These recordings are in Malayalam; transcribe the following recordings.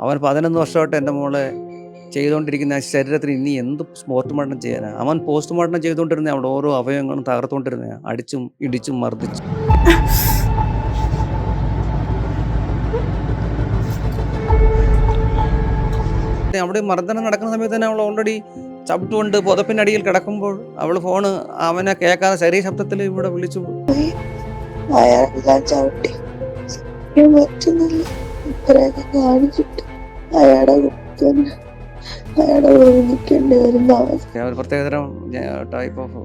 അവൻ പതിനൊന്ന് വർഷമായിട്ട് എന്റെ മോളെ ചെയ്തുകൊണ്ടിരിക്കുന്ന ശരീരത്തിന് ഇനി എന്ത് പോസ്റ്റ്മോർട്ടം ചെയ്യാനാണ് അവൻ പോസ്റ്റ്മോർട്ടം ചെയ്തുകൊണ്ടിരുന്ന അവിടെ ഓരോ അവയവങ്ങളും തകർത്തുകൊണ്ടിരുന്ന അടിച്ചും ഇടിച്ചും മർദ്ദിച്ചും. അവിടെ മർദ്ദനം നടക്കുന്ന സമയത്ത് തന്നെ അവൾ ഓൾറെഡി ചവിട്ടുകൊണ്ട് അടിയിൽ കിടക്കുമ്പോൾ അവൾ ഫോണ് അവനെ കേൾക്കാതെ ശരീര ശബ്ദത്തിൽ ഇവിടെ വിളിച്ചു. പറ്റുന്നില്ല. ഇത്രയൊക്കെ കാണിച്ചിട്ട് അയാളെ കുറ്റം അയാളെ ഓർമ്മിക്കേണ്ടി വരുന്ന അവസ്ഥ. ഒരു പ്രത്യേകതരം ടൈപ്പ് ഓഫ്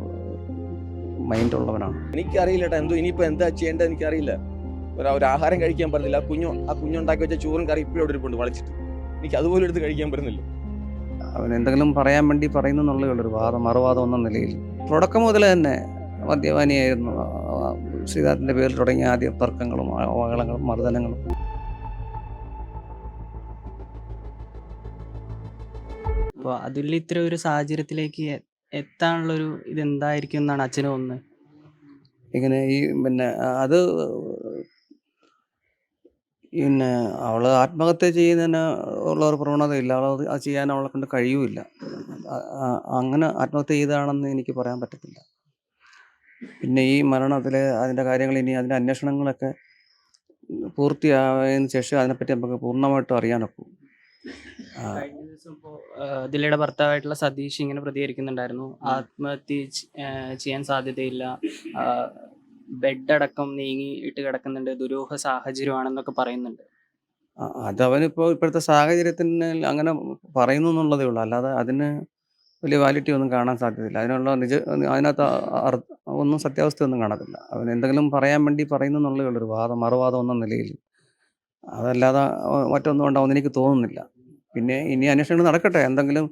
മൈൻഡ് ഉള്ളവനാണ്. എനിക്കറിയില്ല കേട്ടോ എന്തോ ഇനിയിപ്പോ എന്താ ചെയ്യേണ്ടത് എനിക്കറിയില്ല. ഒരു ഒരു ആഹാരം കഴിക്കാൻ പറ്റുന്നില്ല. ആ കുഞ്ഞു ആ കുഞ്ഞുണ്ടാക്കി വെച്ച ചോറും കറി ഇപ്പോഴും അവിടെ ഇരിപ്പുണ്ട് വളച്ചിട്ട്. എനിക്ക് അതുപോലെ എടുത്ത് കഴിക്കാൻ പറ്റുന്നില്ല. അവൻ എന്തെങ്കിലും പറയാൻ വേണ്ടി പറയുന്നു എന്നുള്ളതേ ഒരു വാദം മറുവാദം എന്ന നിലയിൽ തുടക്കം മുതൽ തന്നെ മദ്യപാനിയായിരുന്നു. ശ്രീനാഥിന്റെ പേരിൽ തുടങ്ങിയ ആദ്യ തർക്കങ്ങളും അവഹളങ്ങളും മർദ്ദനങ്ങളും. അപ്പോൾ അതിൽ ഇത്ര ഒരു സാഹചര്യത്തിലേക്ക് എ- എത്താനുള്ളൊരു ഇതെന്തായിരിക്കും എന്നാണ് അച്ഛന് തോന്നുന്നത് ഇങ്ങനെ ഈ പിന്നെ അത് പിന്നെ അവൾ ആത്മഹത്യ ചെയ്യുന്നതിന് ഉള്ള ഒരു പ്രവണതയില്ല അവൾ അത് ചെയ്യാൻ അവളെ കൊണ്ട് അ- അങ്ങനെ ആത്മഹത്യ ചെയ്തതാണെന്ന് എനിക്ക് പറയാൻ പറ്റത്തില്ല. പിന്നെ ഈ മരണത്തിൽ അതിന്റെ കാര്യങ്ങൾ ഇനി അതിന്റെ അന്വേഷണങ്ങളൊക്കെ പൂർത്തിയായതിനു ശേഷം അതിനെപ്പറ്റി നമുക്ക് പൂർണമായിട്ടും അറിയാനൊക്കും. കഴിഞ്ഞ ദിവസം ഇപ്പോൾ ദില്ലയുടെ ഭർത്താവായിട്ടുള്ള സതീഷ് ഇങ്ങനെ പ്രതികരിക്കുന്നുണ്ടായിരുന്നു. ആത്മഹത്യ ചെയ്യാൻ സാധ്യതയില്ല. ബെഡ് അടക്കം നീങ്ങി ഇട്ട് കിടക്കുന്നുണ്ട്. ദുരൂഹ സാഹചര്യമാണെന്നൊക്കെ പറയുന്നുണ്ട്. അതവനിപ്പോ ഇപ്പോഴത്തെ സാഹചര്യത്തിന് അങ്ങനെ പറയുന്നു എന്നുള്ളതേ ഉള്ളൂ. അല്ലാതെ അതിന് വലിയ വാലിറ്റി ഒന്നും കാണാൻ സാധ്യതയില്ല. അതിനുള്ള നിജ അതിനകത്ത് ഒന്നും സത്യാവസ്ഥ ഒന്നും സത്യാവസ്ഥയൊന്നും കാണത്തില്ല. അവൻ എന്തെങ്കിലും പറയാൻ വേണ്ടി പറയുന്നു എന്നുള്ളതേ ഉള്ളൂ. ഒരു വാദം മറുവാദം എന്ന നിലയിൽ അതല്ലാതെ മറ്റൊന്നും ഉണ്ടാവുമെന്ന് എനിക്ക് തോന്നുന്നില്ല. പിന്നെ ഇനി അന്വേഷണങ്ങൾ നടക്കട്ടെ? എന്തെങ്കിലും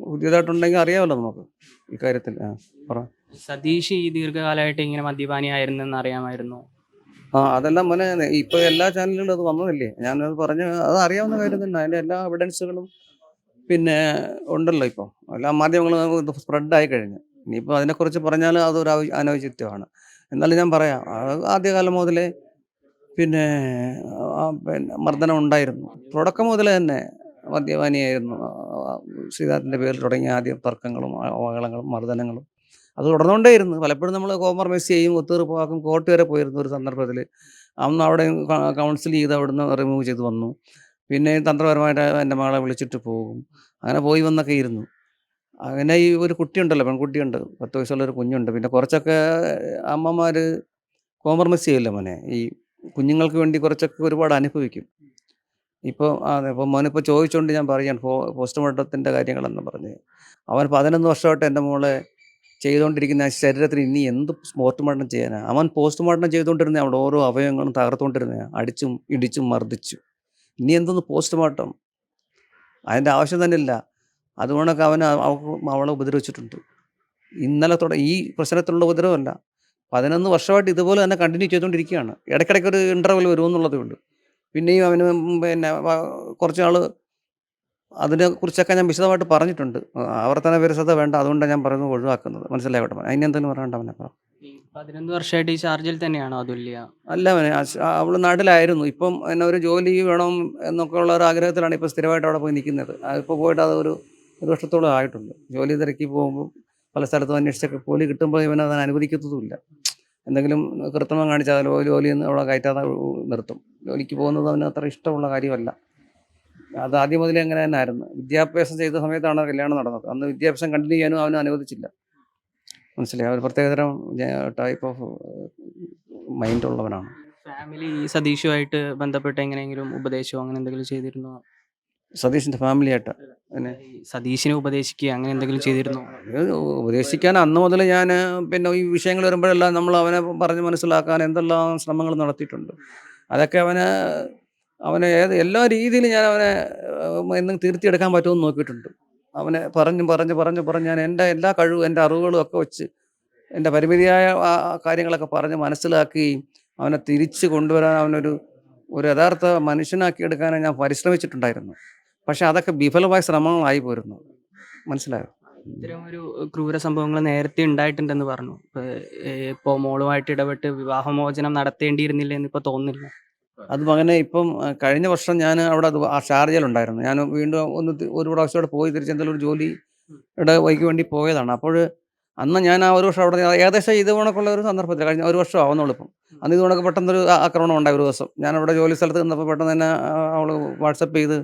പുതിയതായിട്ടുണ്ടെങ്കിൽ അറിയാമല്ലോ നമുക്ക് ഇക്കാര്യത്തിൽ ആ പറ. സതീഷ് ഈ ദീർഘകാലമായിട്ട് ഇങ്ങനെ മദ്യപാനിയായിരുന്നെന്ന് അറിയാമായിരുന്നു. ആ അതെല്ലാം മോനെ ഇപ്പൊ എല്ലാ ചാനലിലും അത് വന്നതല്ലേ? ഞാനത് പറഞ്ഞ അത് അറിയാവുന്ന കാര്യം തന്നെ. അതിന്റെ എല്ലാ എവിഡൻസുകളും പിന്നെ ഉണ്ടല്ലോ ഇപ്പോൾ എല്ലാ മാധ്യമങ്ങളും സ്പ്രെഡ് ആയി കഴിഞ്ഞു. ഇനിയിപ്പോൾ അതിനെക്കുറിച്ച് പറഞ്ഞാൽ അതൊരു അനൗചിത്യമാണ്. എന്നാലും ഞാൻ പറയാം അത് ആദ്യകാലം മുതലേ പിന്നെ പിന്നെ മർദ്ദനം ഉണ്ടായിരുന്നു. തുടക്കം മുതൽ തന്നെ മദ്യപാനിയായിരുന്നു. ശ്രീനാഥിന്റെ പേരിൽ തുടങ്ങിയ ആദ്യ തർക്കങ്ങളും അവഹളങ്ങളും മർദ്ദനങ്ങളും. അത് തുടർന്നുകൊണ്ടേയിരുന്നു. പലപ്പോഴും നമ്മൾ കോംപ്രമൈസ് ചെയ്യും ഒത്തുതീർപ്പാക്കും കോർട്ട് വരെ പോയിരുന്നു ഒരു സന്ദർഭത്തിൽ അന്ന് അവിടെ കൗൺസിൽ ചെയ്ത് നിന്ന് റിമൂവ് ചെയ്ത് വന്നു. പിന്നെ തന്ത്രപരമായിട്ട് എന്റെ മകളെ വിളിച്ചിട്ട് പോകും. അങ്ങനെ പോയി വന്നൊക്കെ ഇരുന്നു. അങ്ങനെ ഈ ഒരു കുട്ടിയുണ്ടല്ലോ പെൺകുട്ടിയുണ്ട്. പത്ത് വയസ്സുള്ള ഒരു കുഞ്ഞുണ്ട്. പിന്നെ കുറച്ചൊക്കെ അമ്മമാർ കോംപ്രമൈസ് ചെയ്യില്ല മോനെ? ഈ കുഞ്ഞുങ്ങൾക്ക് വേണ്ടി കുറച്ചൊക്കെ ഒരുപാട് അനുഭവിക്കും. ഇപ്പോൾ ഇപ്പോൾ മോനിപ്പോൾ ചോദിച്ചുകൊണ്ട് ഞാൻ പറയുകയാണ് പോസ്റ്റ്മോർട്ടത്തിന്റെ കാര്യങ്ങളെന്ന് പറഞ്ഞ്. അവൻ പതിനൊന്ന് വർഷമായിട്ട് എന്റെ മോളെ ചെയ്തുകൊണ്ടിരിക്കുന്ന ശരീരത്തിന് ഇനി എന്ത് പോസ്റ്റ്മോർട്ടം ചെയ്യാനാണ് അവൻ പോസ്റ്റ്മോർട്ടം ചെയ്തുകൊണ്ടിരുന്ന അവിടെ ഓരോ അവയവങ്ങളും തകർത്തുകൊണ്ടിരുന്ന അടിച്ചും ഇടിച്ചും മർദ്ദിച്ചു. ഇനി എന്തൊന്ന് പോസ്റ്റ്മോർട്ടം? അതിന്റെ ആവശ്യം തന്നെ ഇല്ല. അതുകൊണ്ടൊക്കെ അവൻ അവളെ ഉപദ്രവിച്ചിട്ടുണ്ട്. ഇന്നലെ തുട ഈ പ്രശ്നത്തിലുള്ള ഉപദ്രവമല്ല പതിനൊന്ന് വർഷമായിട്ട് ഇതുപോലെ തന്നെ കണ്ടിന്യൂ ചെയ്തുകൊണ്ടിരിക്കുകയാണ്. ഇടയ്ക്കിടയ്ക്ക് ഒരു ഇന്റർവെൽ വരുമെന്നുള്ളതേ ഉള്ളൂ പിന്നെയും അവന് പിന്നെ കുറച്ച് നാൾ അതിനെക്കുറിച്ചൊക്കെ ഞാൻ വിശദമായിട്ട് പറഞ്ഞിട്ടുണ്ട്. ആവർത്തന വിരസത വേണ്ട. അതുകൊണ്ടാണ് ഞാൻ പറയുന്നത് ഒഴിവാക്കുന്നത്. മനസ്സിലാവട്ടെ അതിനെന്തെങ്കിലും പറയണ്ട അവനെ? പറ. പതിനൊന്ന് വർഷമായിട്ട് ഈ ചാർജിൽ തന്നെയാണോ അതുല്യ? അല്ല അവനെ. അവൾ നാട്ടിലായിരുന്നു. ഇപ്പം എന്നെ ഒരു ജോലി വേണം എന്നൊക്കെ ഉള്ള ഒരു ആഗ്രഹത്തിലാണ് ഇപ്പോൾ സ്ഥിരമായിട്ട് അവിടെ പോയി നിൽക്കുന്നത്. അതിപ്പോൾ പോയിട്ട് അതൊരു ഒരു ഒരു വർഷത്തോളം ആയിട്ടുണ്ട്. ജോലി തിരക്കി പോകുമ്പോൾ പല സ്ഥലത്തും അന്വേഷിച്ചൊക്കെ ജോലി കിട്ടുമ്പോൾ ഇവനെ അതിന് അനുവദിക്കത്തതുമില്ല. എന്തെങ്കിലും കൃത്രിമം കാണിച്ചാൽ എന്ന് അവിടെ കയറ്റാതെ നിർത്തും. ജോലിക്ക് പോകുന്നത് അവന് അത്ര ഇഷ്ടമുള്ള കാര്യമല്ല. അത് ആദ്യം മുതലേ അങ്ങനെ തന്നെ ആയിരുന്നു. വിദ്യാഭ്യാസം ചെയ്ത സമയത്താണ് കല്യാണം നടന്നത്. അന്ന് വിദ്യാഭ്യാസം കണ്ടിന്യൂ ചെയ്യാനും അവന് അനുവദിച്ചില്ല. മനസ്സിലായി? ഒരു പ്രത്യേകതരം ടൈപ്പ് ഓഫ് മൈൻഡ് ഉള്ളവനാണ്. ഫാമിലി സതീഷുമായിട്ട് ബന്ധപ്പെട്ട് എങ്ങനെയെങ്കിലും ഉപദേശമോ അങ്ങനെ എന്തെങ്കിലും ചെയ്തിരുന്നോ? സതീഷിന്റെ ഫാമിലിയായിട്ട് പിന്നെ സതീശിനെ സതീഷിനെ ഉപദേശിക്കുക അങ്ങനെ എന്തെങ്കിലും ചെയ്തിരുന്നു? ഉപദേശിക്കാൻ അന്ന് മുതൽ ഞാൻ പിന്നെ ഈ വിഷയങ്ങൾ വരുമ്പോഴെല്ലാം നമ്മൾ അവനെ പറഞ്ഞ് മനസ്സിലാക്കാൻ എന്തെല്ലാം ശ്രമങ്ങൾ നടത്തിയിട്ടുണ്ട്. അതൊക്കെ അവന് അവനെ ഏത് എല്ലാ രീതിയിലും ഞാൻ അവനെ എന്നും തിരുത്തിയെടുക്കാൻ പറ്റുമെന്ന് നോക്കിയിട്ടുണ്ട്. അവനെ പറഞ്ഞു പറഞ്ഞു പറഞ്ഞു പറഞ്ഞ് ഞാൻ എന്റെ എല്ലാ കഴിവും എന്റെ അറിവുകളും ഒക്കെ വെച്ച് എന്റെ പരിമിതിയായ കാര്യങ്ങളൊക്കെ പറഞ്ഞ് മനസ്സിലാക്കുകയും അവനെ തിരിച്ച് കൊണ്ടുവരാൻ അവനൊരു ഒരു യഥാർത്ഥ മനുഷ്യനാക്കി എടുക്കാനായി ഞാൻ പരിശ്രമിച്ചിട്ടുണ്ടായിരുന്നു. പക്ഷെ അതൊക്കെ വിഫലമായ ശ്രമങ്ങളായി പോരുന്നു. മനസ്സിലായോ? ഇത്തരം ഒരു ക്രൂര സംഭവങ്ങൾ നേരത്തെ ഉണ്ടായിട്ടുണ്ടെന്ന് പറഞ്ഞു. ഇപ്പോ മോളുമായിട്ട് ഇടപെട്ട് വിവാഹമോചനം നടത്തേണ്ടിയിരുന്നില്ല എന്ന് ഇപ്പൊ തോന്നുന്നില്ല. അത് അങ്ങനെ ഇപ്പം കഴിഞ്ഞ വർഷം ഞാൻ അവിടെ ആ ഷാർജയിലുണ്ടായിരുന്നു. ഞാൻ വീണ്ടും ഒന്ന് ഒരു പ്രാവശ്യം അവിടെ പോയി തിരിച്ചെന്തെങ്കിലും ഒരു ജോലിയുടെ വൈക്ക് വേണ്ടി പോയതാണ്. അപ്പോൾ അന്ന് ഞാൻ ആ ഒരു വർഷം അവിടെ ഏകദേശം ഇത് കണക്കുള്ള ഒരു സന്ദർഭത്തിൽ കഴിഞ്ഞ ഒരു വർഷം ആവുന്നുള്ളൂ ഇപ്പം. അന്ന് ഇത് കണക്ക് പെട്ടെന്നൊരു ആക്രമണം ഉണ്ടായി ഒരു ദിവസം. ഞാൻ അവിടെ ജോലി സ്ഥലത്ത് നിന്നപ്പോൾ പെട്ടെന്ന് തന്നെ അവൾ വാട്സപ്പ് ചെയ്ത്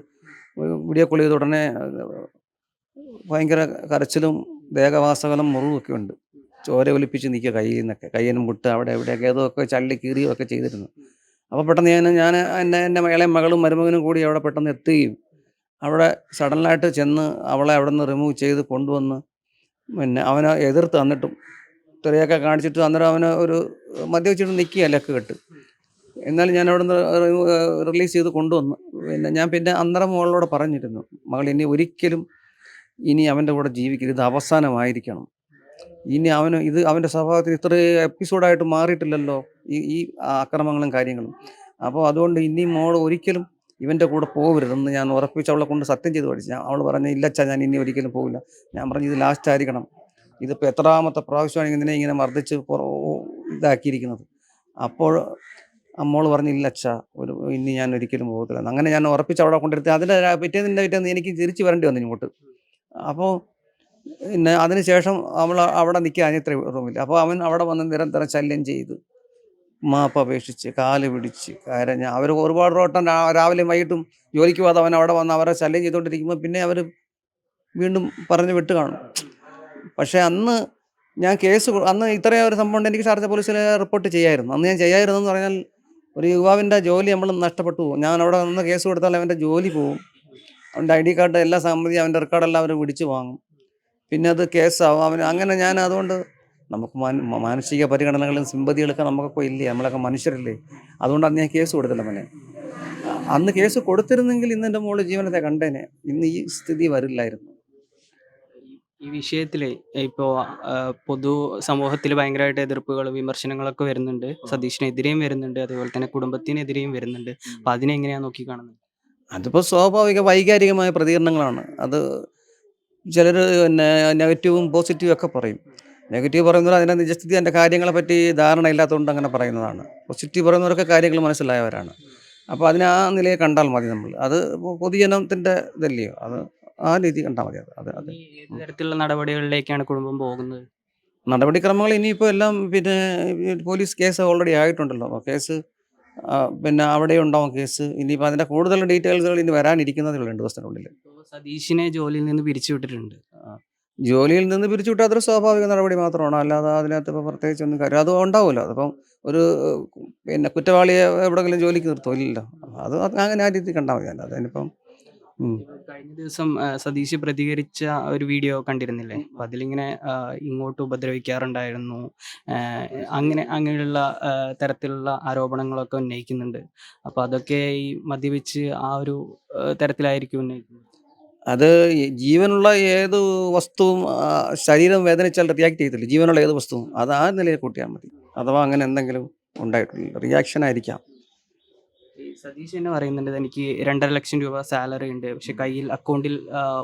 വീഡിയോ കോൾ ചെയ്ത് ഉടനെ ഭയങ്കര കരച്ചിലും ദേഹവാസകലം മുറിവൊക്കെ ഉണ്ട്. ചോര ഒലിപ്പിച്ച് നിൽക്കുക കയ്യിൽ നിന്നൊക്കെ. കയ്യനും മുട്ട് അവിടെ എവിടെയൊക്കെ ഏതൊക്കെ ചള്ളി കീറിയും ഒക്കെ ചെയ്തിരുന്നു. അപ്പോൾ പെട്ടെന്ന് ഞാൻ ഞാൻ എന്റെ എന്റെ ഇളയ മകളും മരുമകനും കൂടി അവിടെ പെട്ടെന്ന് എത്തുകയും അവിടെ സഡനായിട്ട് ചെന്ന് അവളെ അവിടെ നിന്ന് റിമൂവ് ചെയ്ത് കൊണ്ടുവന്ന് പിന്നെ അവനെ എതിർത്ത് തന്നിട്ടും തെറിയൊക്കെ കാണിച്ചിട്ട് അന്നേരം അവനെ ഒരു മദ്യവെച്ചിട്ട് നിൽക്കുക ലക്ക് കെട്ട്. എന്നാലും ഞാൻ അവിടെ നിന്ന് റിലീസ് ചെയ്ത് കൊണ്ടുവന്നു. പിന്നെ ഞാൻ പിന്നെ അന്നേരം മോളോട് പറഞ്ഞിരുന്നു മകൾ ഇനി ഒരിക്കലും ഇനി അവന്റെ കൂടെ ജീവിക്കരുത് ഇത് അവസാനമായിരിക്കണം. ഇനി അവന് ഇത് അവന്റെ സ്വഭാവത്തിൽ ഇത്ര എപ്പിസോഡായിട്ട് മാറിയിട്ടില്ലല്ലോ ഈ ഈ അക്രമങ്ങളും കാര്യങ്ങളും. അപ്പോൾ അതുകൊണ്ട് ഇനി മോൾ ഒരിക്കലും ഇവന്റെ കൂടെ പോകരുതെന്ന് ഞാൻ ഉറപ്പിച്ച് അവളെ കൊണ്ട് സത്യം ചെയ്ത് പഠിച്ചു. ഞാൻ അവൾ പറഞ്ഞു ഇല്ലച്ചാ ഞാൻ ഇനി ഒരിക്കലും പോകില്ല ഞാൻ പറഞ്ഞു ഇത് ലാസ്റ്റ് ആയിരിക്കണം. ഇതിപ്പോൾ എത്രാമത്തെ പ്രാവശ്യമാണ് ഇതിനെ ഇങ്ങനെ മർദ്ദിച്ച് ഇതാക്കിയിരിക്കുന്നത്. അപ്പോൾ അമ്മോൾ പറഞ്ഞില്ല അച്ഛ ഒരു ഇനി ഞാൻ ഒരിക്കലും പോകത്തില്ല. അങ്ങനെ ഞാൻ ഉറപ്പിച്ച് അവിടെ കൊണ്ടിരുത്തി അതിന്റെ പിറ്റേന്നിന്റെ പിറ്റേന്ന് എനിക്ക് തിരിച്ചു വരേണ്ടി വന്നു ഇങ്ങോട്ട്. അപ്പോൾ പിന്നെ അതിനുശേഷം അവൾ അവിടെ നിൽക്കുക ഇത്ര റൂമിൽ അപ്പോൾ അവൻ അവിടെ വന്ന് നിരന്തരം ശല്യം ചെയ്ത് മാപ്പ് അപേക്ഷിച്ച് കാൽ പിടിച്ച് കരഞ്ഞ്. അവർ ഒരുപാട് വട്ടം രാ- രാവിലെയും വൈകിട്ടും ജോലിക്ക് പോകാതെ അവൻ അവിടെ വന്ന് അവരെ ശല്യം ചെയ്തുകൊണ്ടിരിക്കുമ്പോൾ പിന്നെ അവർ വീണ്ടും പറഞ്ഞ് വിട്ട് കാണും. പക്ഷേ അന്ന് ഞാൻ കേസ് അന്ന് ഇത്രയും ഒരു സംഭവം ഉണ്ട്. എനിക്ക് ഷാർജ പോലീസിൽ റിപ്പോർട്ട് ചെയ്യായിരുന്നു. അന്ന് ഞാൻ ചെയ്യായിരുന്നു എന്ന് പറഞ്ഞാൽ ഒരു യുവാവിന്റെ ജോലി നമ്മൾ നഷ്ടപ്പെട്ടു പോകും. ഞാൻ അവിടെ നിന്ന് കേസ് കൊടുത്താൽ അവന്റെ ജോലി പോവും അവന്റെ ഐ ഡി കാർഡ് എല്ലാ സംബന്ധി അവന്റെ റെക്കോർഡെല്ലാം അവർ പിടിച്ചു വാങ്ങും. പിന്നെ അത് കേസാവും. അവന് അങ്ങനെ ഞാൻ അതുകൊണ്ട് നമുക്ക് മാന- മാനസിക പരിഗണനകളും സിമ്പതികളൊക്കെ നമുക്കൊക്കെ ഇല്ലേ? നമ്മളൊക്കെ മനുഷ്യരല്ലേ? അതുകൊണ്ട് അന്ന് ഞാൻ കേസ് കൊടുത്തില്ല മോനെ അന്ന് കേസ് കൊടുത്തിരുന്നെങ്കിൽ ഇന്ന് എന്റെ മോൾ ജീവനത്തെ കണ്ടേനെ. ഇന്ന് ഈ സ്ഥിതി വരില്ലായിരുന്നു. ഈ വിഷയത്തിൽ ഇപ്പോ പൊതു സമൂഹത്തിൽ ഭയങ്കരമായിട്ട് എതിർപ്പുകൾ വിമർശനങ്ങളൊക്കെ വരുന്നുണ്ട്. സതീഷിനെതിരെയും വരുന്നുണ്ട്. അതേപോലെ തന്നെ കുടുംബത്തിനെതിരെയും വരുന്നുണ്ട്. അപ്പൊ അതിനെ എങ്ങനെയാ നോക്കി കാണുന്നത്? അതിപ്പോൾ സ്വാഭാവിക വൈകാരികമായ പ്രതികരണങ്ങളാണ്. അത് ചിലർ പിന്നെ നെഗറ്റീവും പോസിറ്റീവും ഒക്കെ പറയും. നെഗറ്റീവ് പറയുന്നവർ അതിന്റെ നിജസ്ഥിതി അതിന്റെ കാര്യങ്ങളെ പറ്റി ധാരണ ഇല്ലാത്തതുകൊണ്ട് അങ്ങനെ പറയുന്നതാണ്. പോസിറ്റീവ് പറയുന്നവരൊക്കെ കാര്യങ്ങൾ മനസ്സിലായവരാണ്. അപ്പോൾ അതിനെ ആ നിലയെ കണ്ടാൽ മതി നമ്മൾ അത് പൊതുജനത്തിന്റെ ഇതല്ലയോ? അത് ആ രീതി കണ്ടാൽ മതി അത് തരത്തിലുള്ള നടപടികളിലേക്കാണ് കുടുംബം പോകുന്നത്? നടപടിക്രമങ്ങൾ ഇനിയിപ്പോൾ എല്ലാം പിന്നെ പോലീസ് കേസ് ഓൾറെഡി ആയിട്ടുണ്ടല്ലോ. കേസ് പിന്നെ അവിടെ ഉണ്ടാവും കേസ്. ഇനിയിപ്പോൾ അതിന്റെ കൂടുതൽ ഡീറ്റെയിൽസുകൾ ഇനി വരാനിരിക്കുന്നതേ ഉള്ളൂ രണ്ട് ദിവസത്തിനുള്ളിൽ സതീഷിനെ ജോലിയിൽ നിന്ന് പിരിച്ചുവിട്ടിട്ടുണ്ട്. ജോലിയിൽ നിന്ന് പിരിച്ചുവിട്ടാൽ അതൊരു സ്വാഭാവിക നടപടി മാത്രമാണ്. അല്ലാതെ അതിനകത്ത് ഇപ്പോൾ പ്രത്യേകിച്ച് ഒന്നും കാര്യം അത് ഉണ്ടാവുമല്ലോ അതിപ്പം ഒരു പിന്നെ കുറ്റവാളിയെ എവിടെയെങ്കിലും ജോലിക്ക് നിർത്തുമോ ഇല്ലല്ലോ. അത് അങ്ങനെ ആ രീതി കണ്ടാൽ മതി. അല്ലാതെ അതിനിപ്പം. കഴിഞ്ഞ ദിവസം സതീഷ് പ്രതികരിച്ച ഒരു വീഡിയോ കണ്ടിരുന്നില്ലേ? അപ്പൊ അതിലിങ്ങനെ ഇങ്ങോട്ട് ഉപദ്രവിക്കാറുണ്ടായിരുന്നു. അങ്ങനെ അങ്ങനെയുള്ള തരത്തിലുള്ള ആരോപണങ്ങളൊക്കെ ഉന്നയിക്കുന്നുണ്ട്. അപ്പൊ അതൊക്കെ ഈ മദ്യപിച്ച് ആ ഒരു തരത്തിലായിരിക്കും ഉന്നയിക്കുന്നത്. അത് ജീവനുള്ള ഏത് വസ്തുവും ശരീരം വേദനിച്ചാൽ റിയാക്ട് ചെയ്യത്തില്ല. ജീവനുള്ള ഏത് വസ്തുവും. അത് ആ നിലയിൽ കൂട്ടിയാൽ മതി. അഥവാ അങ്ങനെ എന്തെങ്കിലും ഉണ്ടായിട്ടുള്ള റിയാക്ഷൻ ആയിരിക്കാം. സതീഷ് തന്നെ പറയുന്നുണ്ട് എനിക്ക് രണ്ടര ലക്ഷം രൂപ സാലറി ഉണ്ട്. പക്ഷെ കയ്യിൽ അക്കൗണ്ടിൽ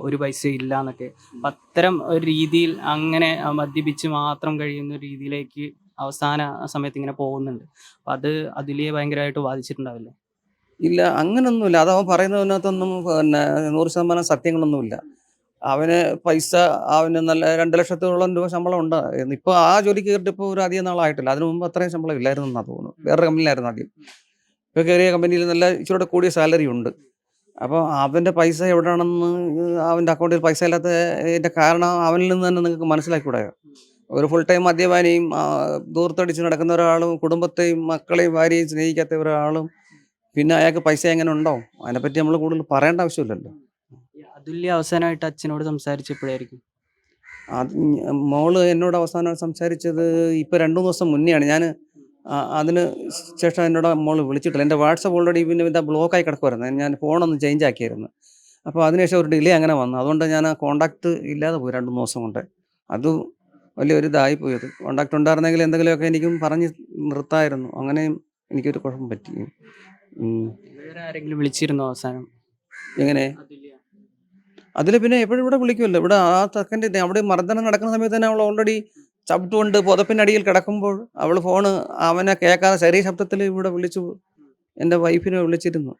ഒരു പൈസ ഇല്ല എന്നൊക്കെ. അത്തരം ഒരു രീതിയിൽ അങ്ങനെ മദ്യപിച്ച് മാത്രം കഴിയുന്ന രീതിയിലേക്ക് അവസാന സമയത്ത് ഇങ്ങനെ പോകുന്നുണ്ട്. അപ്പൊ അത് അതിലേ ഭയങ്കരമായിട്ട് ബാധിച്ചിട്ടുണ്ടാവില്ലേ? ഇല്ല അങ്ങനൊന്നുമില്ല. അത് അവൻ പറയുന്നതിനകത്തൊന്നും പിന്നെ നൂറ് ശതമാനം സത്യങ്ങളൊന്നുമില്ല. അവന് പൈസ അവന് നല്ല രണ്ട് ലക്ഷത്തോളം രൂപ ശമ്പളം ഉണ്ട്. ഇപ്പോൾ ആ ജോലിക്ക് കയറിയിട്ട് ഇപ്പോൾ ഒരു അധികം നാളായിട്ടില്ല. അതിനു മുമ്പ് അത്രയും ശമ്പളം ഇല്ലായിരുന്നു എന്നാണ് തോന്നുന്നു. വേറെ കമ്പനിയിലായിരുന്നു ആദ്യം. ഇപ്പോൾ കയറിയ കമ്പനിയിൽ നല്ല ഇച്ചിരൂടെ കൂടിയ സാലറി ഉണ്ട്. അപ്പോൾ അവന്റെ പൈസ എവിടെയാണെന്ന് അവന്റെ അക്കൗണ്ടിൽ പൈസ ഇല്ലാത്തതിന്റെ കാരണം അവനിൽ നിന്ന് തന്നെ നിങ്ങൾക്ക് മനസ്സിലാക്കിക്കൂടെ ഒരു ഫുൾ ടൈം മദ്യപാനിയും ദൂർത്തടിച്ച് നടക്കുന്ന ഒരാളും കുടുംബത്തെയും മക്കളെയും ഭാര്യയും സ്നേഹിക്കാത്ത ഒരാളും പിന്നെ അയാൾക്ക് പൈസ എങ്ങനെ ഉണ്ടാവും അതിനെപ്പറ്റി നമ്മൾ കൂടുതൽ പറയേണ്ട ആവശ്യമില്ലല്ലോ. അതുല്യ അവസാനമായിട്ട് അച്ഛനോട് സംസാരിച്ചപ്പോഴായിരിക്കും അത് മോൾ എന്നോട് അവസാനം സംസാരിച്ചത് ഇപ്പോൾ രണ്ടു ദിവസം മുന്നെയാണ്. ഞാൻ അതിന് ശേഷം എന്നോട് മോൾ വിളിച്ചിട്ടില്ല. എന്റെ വാട്സപ്പ് ഓൾറെഡി പിന്നെ ഇതാ ബ്ലോക്കായി കിടക്കുമായിരുന്നു ഞാൻ ഫോണൊന്ന് ചേഞ്ച് ആക്കിയായിരുന്നു. അപ്പോൾ അതിനുശേഷം ഒരു ഡിലേ അങ്ങനെ വന്നു. അതുകൊണ്ട് ഞാൻ ആ കോണ്ടാക്ട് ഇല്ലാതെ പോയി രണ്ട് മൂന്ന് ദിവസം കൊണ്ട്. അത് വലിയൊരു ഇതായി പോയത് കോണ്ടാക്ട് ഉണ്ടായിരുന്നെങ്കിൽ എന്തെങ്കിലുമൊക്കെ എനിക്കും പറഞ്ഞ് നിർത്തായിരുന്നു. അങ്ങനെയും എനിക്കൊരു കുഴപ്പം പറ്റി. വിളിച്ചിരുന്നു വേറെ ആരെങ്കിലും വിളിച്ചിരുന്നോ അവസാനം? എങ്ങനെ? അതിൽ പിന്നെ എപ്പോഴും ഇവിടെ വിളിക്കുമല്ലോ ഇവിടെ ആ സെക്കൻഡ് അവിടെ മർദ്ദനം നടക്കുന്ന സമയത്ത് തന്നെ അവൾ ഓൾറെഡി ചവിട്ടുകൊണ്ട് അടിയിൽ കിടക്കുമ്പോൾ അവൾ ഫോണ് അവനെ കേൾക്കാതെ ചെറിയ ശബ്ദത്തിൽ ഇവിടെ വിളിച്ചു എന്റെ വൈഫിനെ വിളിച്ചിരുന്നു.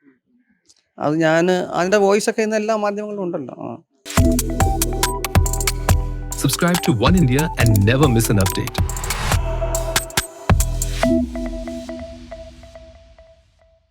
അത് ഞാൻ അതിന്റെ വോയിസൊക്കെ ഇന്ന് എല്ലാ മാധ്യമങ്ങളിലും ഉണ്ടല്ലോ. ആ. Subscribe to One India and never miss an update.